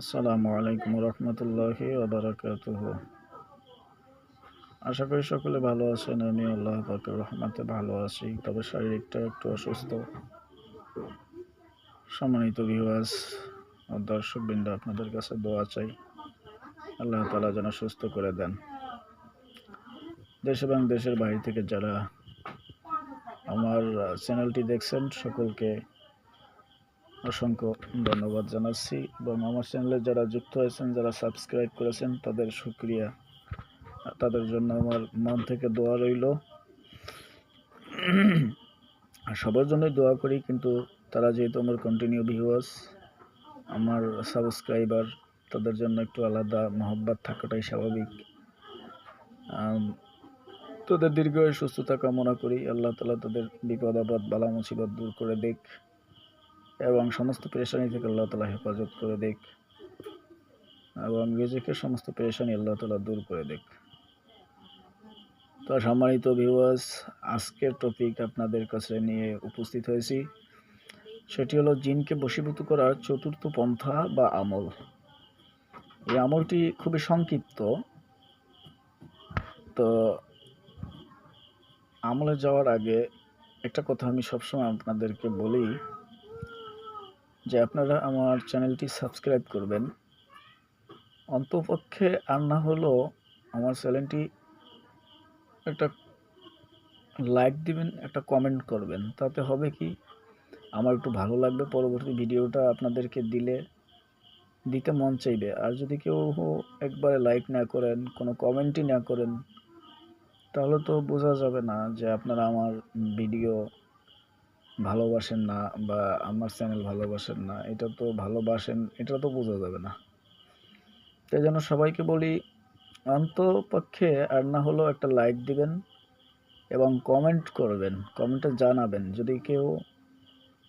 আসসালামু আলাইকুম রহমতুল্লাহ বারাকাতুহ আশা করি সকলে ভালো আছেন, আমি আল্লাহ পাকের রহমতে ভালো আছি, তবে শারীরিকটা একটু অসুস্থ। সম্মানিত ভিউয়ার্স ও দর্শকবৃন্দ, আপনাদের কাছে দোয়া চাই, আল্লাহ তালা যেন সুস্থ করে দেন। দেশ এবং দেশের বাইরে থেকে যারা আমার চ্যানেলটি দেখছেন, সকলকে অসংখ্য ধন্যবাদ জানাচ্ছি এবং আমার চ্যানেলে যারা যুক্ত হয়েছেন, যারা সাবস্ক্রাইব করেছেন, তাদের সুক্রিয়া তাদের জন্য আমার মন থেকে দোয়া রইল। সবার জন্যই দোয়া করি, কিন্তু তারা যেহেতু আমার কন্টিনিউ ভিউয়ার্স আমার সাবস্ক্রাইবার তাদের জন্য একটু আলাদা মহব্বত থাকাটাই স্বাভাবিক। তাদের দীর্ঘ সুস্থতা কামনা করি। আল্লাহ তালা তাদের বিপদ আপদ বালা মুসিবত দূর করে দেখ এবং সমস্ত পেরেশানি থেকে আল্লাহ তালা হেফাজত করে দেখ এবং রিজিকের সমস্ত পেরেশানি আল্লাহ তালা দূর করে দেখ তো সম্মানিত ভিউয়ার্স আজকের টপিক আপনাদের কাছে নিয়ে উপস্থিত হয়েছি। সেটি হলো জিনকে বশীভূত করার চতুর্থ পন্থা বা আমল। এই আমলটি খুবই সংক্ষিপ্ত। তো আমলে যাওয়ার আগে একটা কথা আমি সবসময় আপনাদেরকে বলি যে আপনারা আমার চ্যানেলটি সাবস্ক্রাইব করবেন। অন্তপক্ষে আর না হলেও আমার চ্যানেলটি একটা লাইক দিবেন, একটা কমেন্ট করবেন। তাতে হবে কি? আমার একটু ভালো লাগবে, পরবর্তী ভিডিওটা আপনাদেরকে দিলে দিতে মন চাইবে। আর যদি কেউ একবারে লাইক না করেন, কোনো কমেন্টই না করেন, তাহলে তো বোঝা যাবে না যে আপনারা আমার ভিডিও ভালোবাসেন না বা আমার চ্যানেল ভালোবাসেন না, এটা তো ভালোবাসেন, এটা তো বোঝা যাবে না। তাই জন্য সবাইকে বলি, অন্তপক্ষে আর না হলেও একটা লাইক দিবেন এবং কমেন্ট করবেন কমেন্টে জানাবেন। যদি কেউ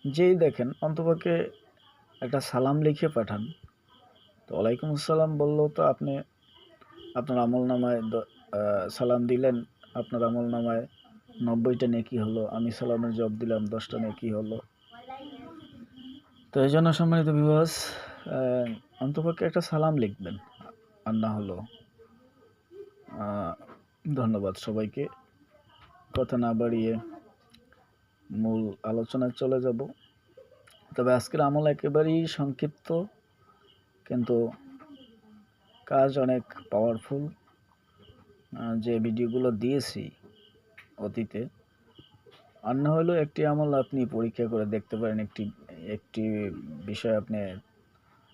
যেই দেখেন, অন্তপক্ষে একটা সালাম লিখে পাঠান। তো ওয়ালাইকুম আসসালাম বললেও তো আপনি আপনার আমল নামায় সালাম দিলেন, আপনার আমল নামায় নব্বইটা নেকি হলো? আমি সালামের জব দিলাম, দশটা নেকি হলো? তো এই জন্য সম্মানিত বিবাস অন্তপক্ষে একটা সালাম লিখবেন, আর না হলো। ধন্যবাদ সবাইকে। কথা না বাড়িয়ে মূল আলোচনায় চলে যাব। তবে আজকের আমল একেবারেই সংক্ষিপ্ত, কিন্তু কাজ অনেক পাওয়ারফুল যে ভিডিওগুলো দিয়েছি অতীতে। আর না হলেও একটি আমল আপনি পরীক্ষা করে দেখতে পারেন, একটি একটি বিষয় আপনি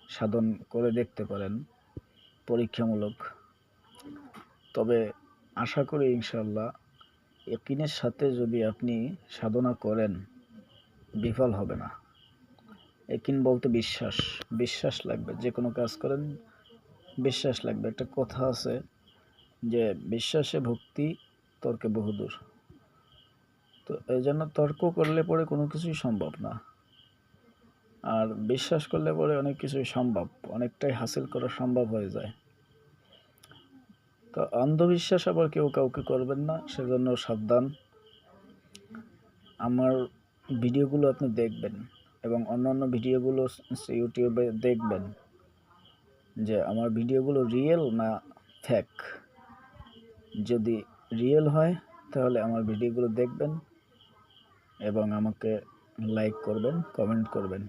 সাধন করে দেখতে পারেন, পরীক্ষামূলক। তবে আশা করি ইনশাল্লাহ একিনের সাথে যদি আপনি সাধনা করেন, বিফল হবে না। একিন বলতে বিশ্বাস বিশ্বাস লাগবে। যে কোনো কাজ করেন, বিশ্বাস লাগবে। একটা কথা আছে যে, বিশ্বাসে ভক্তি তর্কে বহুদূর। তো এই জন্য তর্ক করলে পরে কোনো কিছুই সম্ভব না। আর বিশ্বাস করলে পরে অনেক কিছুই সম্ভব, অনেকটাই হাসিল করা সম্ভব হয়ে যায়। তো অন্ধবিশ্বাস আবার কেউ কাউকে করবেন না, সেজন্য সাবধান। আমার ভিডিওগুলো আপনি দেখবেন এবং অন্যান্য ভিডিওগুলো ইউটিউবে দেখবেন যে আমার ভিডিওগুলো রিয়েল না ফ্যাক যদি রিয়েল হয়, তাহলে আমার ভিডিওগুলো দেখবেন। এবং আমাকে লাইক করবেন কমেন্ট করবেন।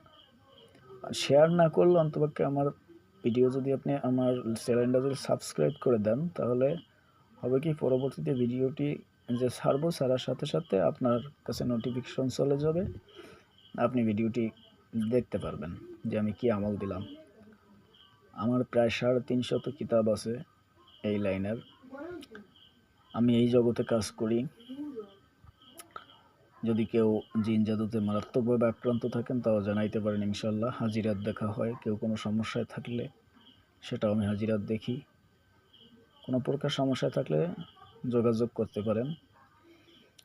শেয়ার না করলে অন্তপক্ষে আমার ভিডিও যদি আপনি আমার চ্যানেলটা যদি সাবস্ক্রাইব করে দেন, তাহলে হবে কি পরবর্তীতে ভিডিওটি যে ছাড়বো, ছাড়ার সাথে সাথে আপনার কাছে নোটিফিকেশন চলে যাবে। আপনি ভিডিওটি দেখতে পারবেন যে আমি কি আমল দিলাম। আমার প্রায় সাড়ে তিনশত কিতাব আছে এই লাইনের। আমি এই জগতে কাজ করি। যদি কেউ জিন জাদুতে মারাত্মকভাবে আক্রান্ত থাকেন, তাও জানাইতে পারেন ইনশাল্লাহ হাজিরাত দেখা হয়। কেউ কোনো সমস্যায় থাকলে সেটাও আমি হাজিরাত দেখি। কোনো প্রকার সমস্যায় থাকলে যোগাযোগ করতে পারেন।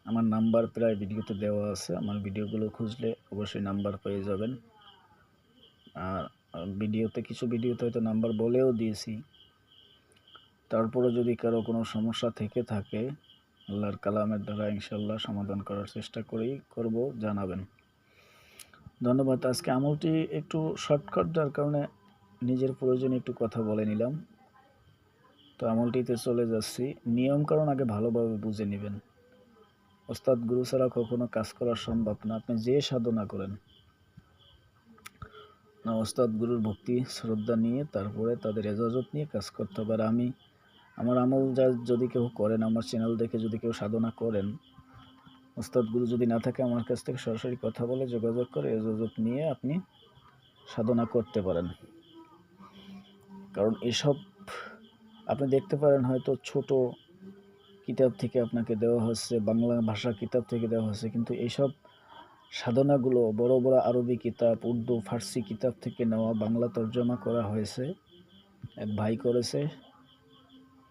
আমার নাম্বার প্রায় ভিডিওতে দেওয়া আছে। আমার ভিডিওগুলো খুঁজলে অবশ্যই নাম্বার পেয়ে যাবেন। আর ভিডিওতে কিছু ভিডিওতে হয়তো নাম্বার বলেও দিয়েছি। তারপরে যদি কারও কোনো সমস্যা থেকে থাকে আল্লাহর কালামের দ্বারা ইনশাল্লাহ সমাধান করার চেষ্টা করেই করব, জানাবেন। ধন্যবাদ। আজকে আমলটি একটু শর্টকাট যার কারণে নিজের প্রয়োজনে একটু কথা বলে নিলাম। তো আমলটিতে চলে যাচ্ছি। নিয়মকানুন আগে ভালোভাবে বুঝে নেবেন। ওস্তাদ, গুরু ছাড়া কখনো কাজ করা সম্ভব না। আপনি যে সাধনা করেন। না, ওস্তাদ, গুরুর ভক্তি, শ্রদ্ধা নিয়ে, তারপরে তাদের এজাজত নিয়ে কাজ করতে হবে। আমি আমার আমল যা যদি কেউ করেন, আমার চ্যানেল দেখে যদি কেউ সাধনা করেন ওস্তাদ গুরু যদি না থাকে, আমার কাছ থেকে সরাসরি কথা বলে যোগাযোগ করে এজাজত নিয়ে আপনি সাধনা করতে পারেন। কারণ এসব আপনি দেখতে পারেন হয়তো ছোট কিতাব থেকে আপনাকে দেওয়া হচ্ছে বাংলা ভাষা কিতাব থেকে দেওয়া হচ্ছে কিন্তু এইসব সাধনাগুলো বড় বড় আরবি কিতাব, উর্দু, ফার্সি কিতাব থেকে নেওয়া, বাংলা তর্জমা করা হয়েছে। এক ভাই করেছে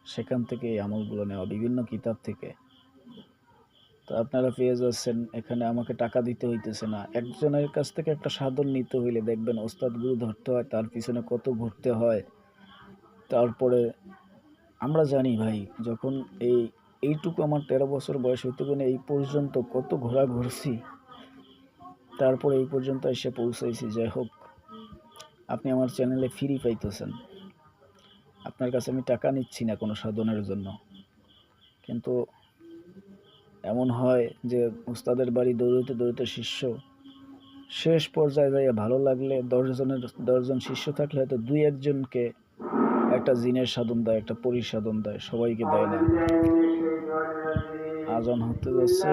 সেখান থেকে এই আমলগুলো নেওয়া, বিভিন্ন কিতাব থেকে। তো আপনারা পেয়ে যাচ্ছেন, এখানে আমাকে টাকা দিতে হইতেছে না। একজনের কাছ থেকে একটা সাধন নিতে হইলে দেখবেন ওস্তাদ গুরু ধরতে হয়, তার পিছনে কত ঘুরতে হয়। তারপরে আমরা জানি ভাই, যখন এই, এইটুকু আমার তেরো বছর বয়স হইতে কোনো এই পর্যন্ত কত ঘোরা ঘুরছি, তারপরে এই পর্যন্ত এসে পৌঁছাইছি। যাই হোক, আপনি আমার চ্যানেলে ফ্রি পাইতেছেন। আপনার কাছে আমি টাকা নিচ্ছি না কোনো সাধনের জন্য। কিন্তু এমন হয় যে উস্তাদের বাড়ি দৌড়তে দৌড়তে শিষ্য শেষ পর্যায়ে যাইয়া ভালো লাগলে দশজনের, দশজন শিষ্য থাকলে হয়তো দুই একজনকে একটা জিনের সাধন দেয়, একটা পরীর সাধন দেয়, সবাইকে দেয় না। আজান হতে যাচ্ছে।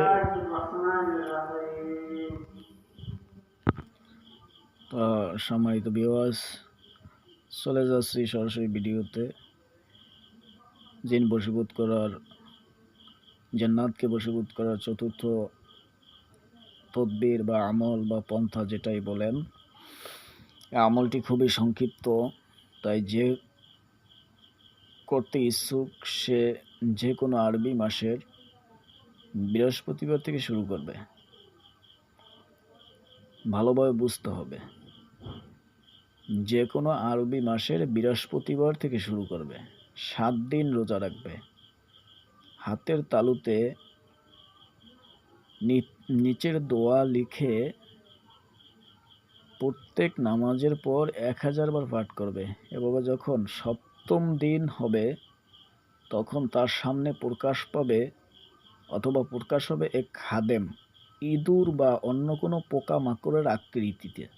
তো বিওয়াস চলে যাচ্ছি সরাসরি ভিডিওতে। জিন বশীভূত করার, জান্নাতকে বশীভূত করার চতুর্থ তদ্বির বা আমল বা পন্থা যেটাই বলেন আমলটি খুবই সংক্ষিপ্ত, তাই যে করতে ইচ্ছুক সে যে কোনো আরবি মাসের বৃহস্পতিবার থেকে শুরু করবে। ভালোভাবে বুঝতে হবে। যে কোনো আরবি মাসের বৃহস্পতিবার থেকে শুরু করবে। সাত দিন রোজা রাখবে। হাতের তালুতে নিচের দোয়া লিখে প্রত্যেক নামাজের পর এক হাজার বার পাঠ করবে। এভাবে যখন সপ্তম দিন হবে, তখন তার সামনে প্রকাশ পাবে অথবা প্রকাশ হবে এক খাদেম। ইঁদুর বা অন্য কোনো পোকা মাকড়ের আকৃতিতে।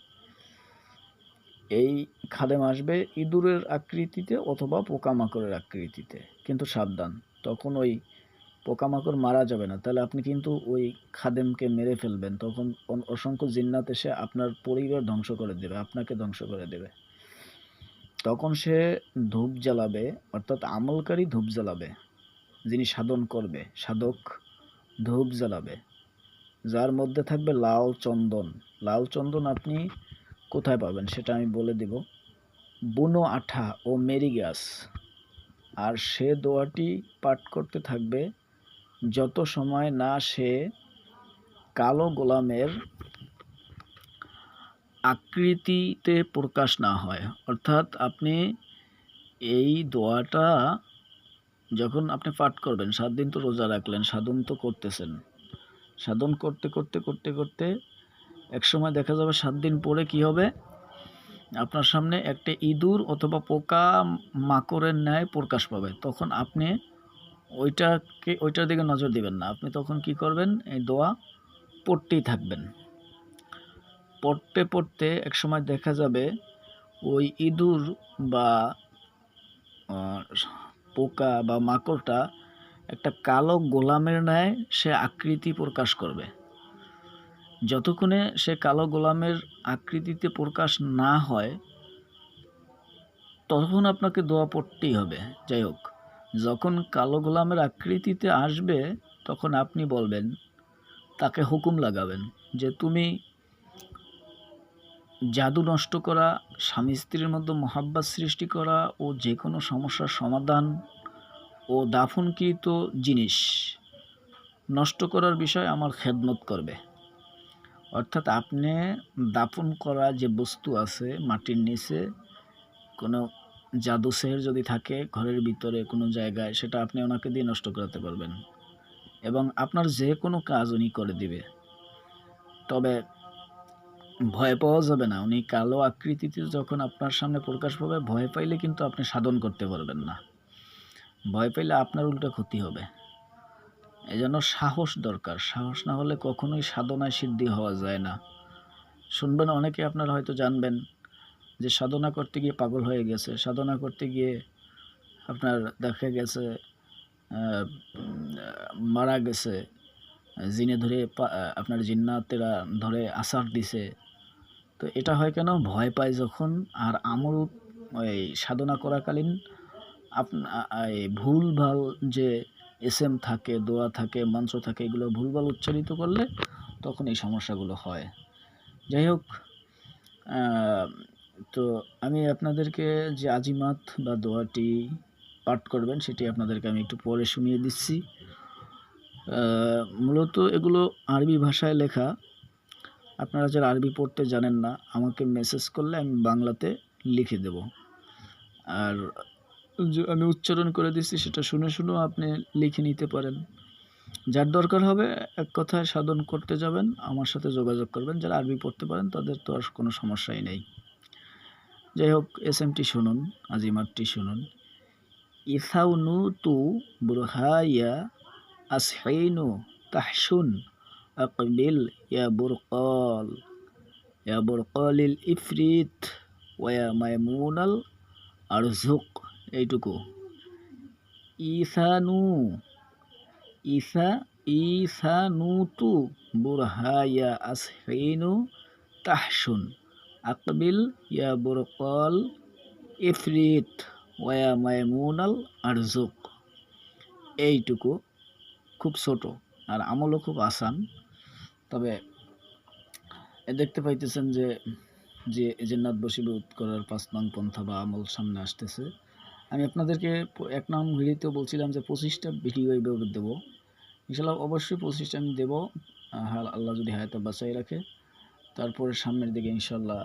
এই খাদেম আসবে ইঁদুরের আকৃতিতে অথবা পোকামাকড়ের আকৃতিতে, কিন্তু সাবধান। তখন ওই পোকামাকড় মারা যাবে না। তাহলে আপনি কিন্তু ওই খাদেমকে মেরে ফেলবেন। তখন অসংখ্য জিন্নাত এসে আপনার পরিবার ধ্বংস করে দেবে, আপনাকে ধ্বংস করে দেবে। তখন সে ধূপ জ্বালাবে, অর্থাৎ আমলকারী ধূপ জ্বালাবে, যিনি সাধন করবে, সাধক ধূপ জ্বালাবে, যার মধ্যে থাকবে লাল চন্দন। লাল চন্দন আপনি কোথায় পাবেন সেটা আমি বলে দেব। বুনো আঠা ও মেরি গাছ আর সে দোয়াটি পাঠ করতে থাকবে যত সময় না সে কালো গোলামের আকৃতিতে প্রকাশ না হয়। অর্থাৎ আপনি এই দোয়াটা যখন আপনি পাঠ করবেন, সাত দিন তো রোজা রাখলেন, সাধন তো করতেছেন। সাধন করতে করতে করতে করতে এক সময় দেখা যাবে সাত দিন পরে কি হবে? আপনার সামনে একটা ইঁদুর অথবা পোকা মাকড়ের ন্যায় প্রকাশ পাবে। তখন আপনি ওইটাকে, ওইটার দিকে নজর দিবেন না। আপনি তখন কি করবেন? এই দোয়া পড়তেই থাকবেন। পড়তে পড়তে এক সময় দেখা যাবে ওই ইঁদুর বা পোকা বা মাকড়টা একটা কালো গোলামের ন্যায় সে আকৃতি প্রকাশ করবে। যতক্ষণে সে কালো গোলামের আকৃতিতে প্রকাশ না হয় তখন আপনাকে দোয়া পড়তেই হবে। যাই হোক, যখন কালো গোলামের আকৃতিতে আসবে, তখন আপনি বলবেন, তাকে হুকুম লাগাবেন যে তুমি জাদু নষ্ট করা, স্বামী স্ত্রীর মধ্যে মহাব্বাত সৃষ্টি করা ও যে কোনো সমস্যার সমাধান ও দাফনকৃত জিনিস নষ্ট করার বিষয় আমার খেদমত করবে। অর্থাৎ আপনি দাফন করা যে বস্তু আছে মাটির নিচে, কোনো জাদু সেহের যদি থাকে ঘরের ভিতরে কোনো জায়গায়, সেটা আপনি ওনাকে দিয়ে নষ্ট করাতে পারবেন। এবং আপনার যে কোনো কাজ উনি করে দিবে। তবে ভয় পাওয়া যাবে না, উনি কালো আকৃতিতে যখন আপনার সামনে প্রকাশ পাবে, ভয় পাইলে কিন্তু আপনি সাধন করতে পারবেন না। ভয় পাইলে আপনার উল্টো ক্ষতি হবে। এই জন্য সাহস দরকার। সাহস না হলে কখনোই সাধনায় সিদ্ধি হওয়া যায় না। শুনবেন, অনেকে আপনারা হয়তো জানবেন যে সাধনা করতে গিয়ে পাগল হয়ে গেছে। সাধনা করতে গিয়ে আপনার দেখা গেছে মারা গেছে, জিনে ধরে আপনার জিন্নাতেরা ধরে আসার দিছে। তো এটা হয় কেন? ভয় পায় যখন। আর আমল ওই সাধনা করাকালীন এই ভুল ভালো যে এসএম থাকে, দোয়া থাকে, মন্ত্র থাকে, এগুলো ভুলভাল উচ্চারিত করলে তখন এই সমস্যাগুলো হয়। যাই হোক তো আমি আপনাদেরকে যে আজিমাত বা দোয়াটি পাঠ করবেন, সেটি আপনাদেরকে আমি একটু পরে শুনিয়ে দিচ্ছি। মূলত এগুলো আরবি ভাষায় লেখা। আপনারা যারা আরবি পড়তে জানেন না, আমাকে মেসেজ করলে আমি বাংলাতে লিখে দেব। আর আমি উচ্চারণ করে দিচ্ছি সেটা শুনে শুনেও আপনি লিখে নিতে পারেন। যার দরকার হবে এক কথায় সাধন করতে যাবেন, আমার সাথে যোগাযোগ করবেন, যারা আরবি পড়তে পারেন তাদের তো আর কোনো সমস্যাই নেই। যাই হোক এস এমটি শুনুন আজিমারটি শুনুন। ইসাউনু তু বুরহাইয়া আসহাইনু তাহসুন আকবিল ইয়া বুরকাল। ইয়া বুরকালিল ইফরিত ওয়া মাইমুনাল আরজুক এইটুকু। ইসানু ইসা ইসানুতু বুরহাইয়া আসহিনু তাহসুন। আকবিল, ইয়া বুরকাল, ইফরিত, ওয়া মাইমুনাল আরজুক এইটুকু খুব ছোট আর আমলও খুব আসান। তবে দেখতে পাইতেছেন যে যে জান্নাত বসীভূত করার পাঁচ নং পন্থা বা আমল সামনে আসতেছে। আমি আপনাদেরকে এক নাম ভিডিওতেও বলছিলাম যে পঁচিশটা ভিডিও এইভাবে দেবো। ইনশাল্লাহ অবশ্যই পঁচিশটা আমি দেবো। আল্লাহ যদি হায়াতে বাঁচাই রাখে। তারপরে সামনের দিকে ইনশাল্লাহ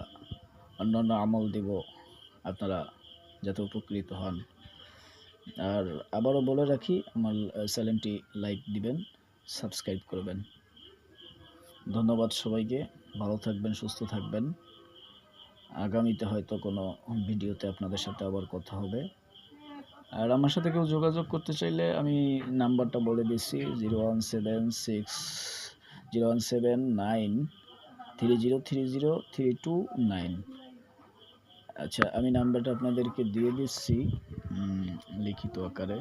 অন্যান্য আমল দেব। আপনারা যাতে উপকৃত হন। আর আবারও বলে রাখি, আমার চ্যানেলটি লাইক দিবেন, সাবস্ক্রাইব করবেন। ধন্যবাদ সবাইকে। ভালো থাকবেন, সুস্থ থাকবেন। আগামীতে হয়তো কোনো ভিডিওতে আপনাদের সাথে আবার কথা হবে। আর আমার সাথে কেউ যোগাযোগ করতে চাইলে আমি নাম্বারটা বলে দিচ্ছি, zero one seven six, zero one seven nine, three zero three zero three two nine. আচ্ছা আমি নাম্বারটা আপনাদেরকে দিয়ে দিচ্ছি লিখিত আকারে।